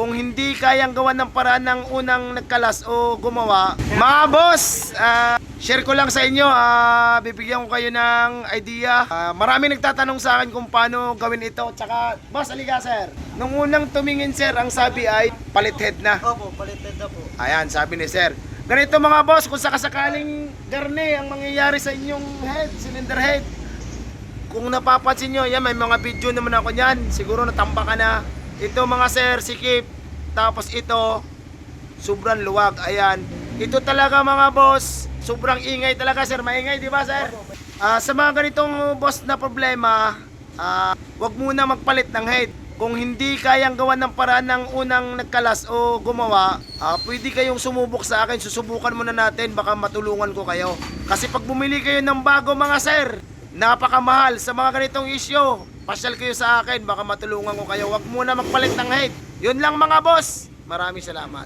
kung hindi kayang gawan ng paraan ng unang nagkalas o gumawa, mga boss, ah, share ko lang sa inyo, ah, bibigyan ko kayo ng idea. Ah, marami nagtatanong sa akin kung paano gawin ito. Tsaka, boss, aliga sir. Nung unang tumingin sir, ang sabi ay palit head na. Opo, palitan na po. Ayan, sabi ni sir. Ganito mga boss, kung sakasakaling garne ang mangyayari sa inyong head, cylinder head. Kung napapansin nyo, yan, may mga video naman ako niyan. Siguro natamba ka na. Ito mga sir, sikip. Tapos ito, sobrang luwag. Ayan. Ito talaga mga boss, sobrang ingay talaga sir. Maingay, di ba sir? Ah, sa mga ganitong boss na problema, ah, wag muna magpalit ng head. Kung hindi kayang gawan ng paraan ng unang nagkalas o gumawa, ah, pwede kayong sumubok sa akin. Susubukan muna natin, baka matulungan ko kayo. Kasi pag bumili kayo ng bago mga sir, napakamahal sa mga ganitong issue. Pasyal kayo sa akin, baka matulungan ko kayo. Wag muna magpalit ng head. Yun lang mga boss. Maraming salamat.